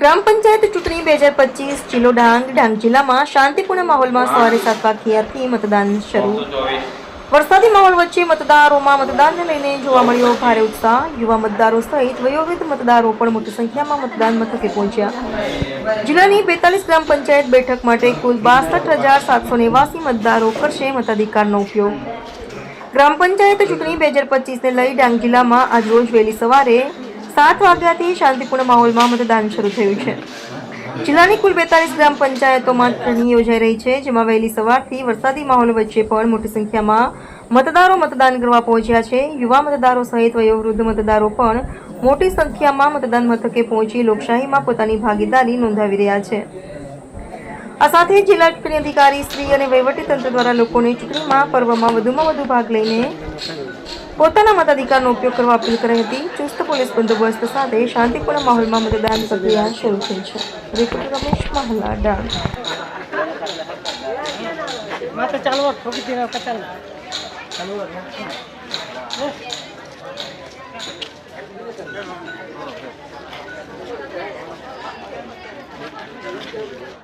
ગ્રામ પંચાયત ચૂંટણી બે હજાર પચીસ જિલ્લો ડાંગ ડાંગ જિલ્લામાં શાંતિપૂર્ણ માહોલમાં સવારે સાત વાગ્યાથી મતદાન શરૂ. વરસાદી માહોલ વચ્ચે મતદારોમાં મતદાનને લઈને જોવા મળ્યો ભારે ઉત્સાહ. યુવા મતદારો સહિત વયોવૃદ્ધ મતદારો પણ મોટી સંખ્યામાં મતદાન મથકે પહોંચ્યા. જિલ્લાની બેતાલીસ ગ્રામ પંચાયત બેઠક માટે કુલ બાસઠ હજાર સાતસો નેવાસી મતદારો કરશે મતાધિકારનો ઉપયોગ. ગ્રામ પંચાયત ચૂંટણી બે હજાર પચીસને લઈ ડાંગ જિલ્લામાં આજરોજ વહેલી સવારે સાત વાગ્યાથી શાંતિપૂર્ણ માહોલમાં મતદાન શરૂ થયું છે. જિલ્લાની કુલ બેતાલીસ ગ્રામ પંચાયતોમાં ચૂંટણી યોજાઈ રહી છે, જેમાં વહેલી સવારથી વરસાદી માહોલ વચ્ચે પણ મોટી સંખ્યામાં મતદારો મતદાન કરવા પહોંચ્યા છે. યુવા મતદારો સહિત વયોવૃદ્ધ મતદારો પણ મોટી સંખ્યામાં મતદાન મથકે પહોંચી લોકશાહીમાં પોતાની ભાગીદારી નોંધાવી રહ્યા છે. આ સાથે જિલ્લા ચૂંટણી અધિકારી શ્રી અને વહીવટીતંત્ર દ્વારા લોકોને ચૂંટણીમાં પર્વમાં વધુમાં વધુ ભાગ લઈને પોતાના મતાધિકારનો ઉપયોગ કરવા અપીલ કરી હતી. ચુસ્ત પોલીસ બંદોબસ્ત સાથે શાંતિપૂર્ણ માહોલમાં મતદાન પ્રક્રિયા શરૂ થઈ છે. રિપોર્ટર રમેશ મહલા ડાંગ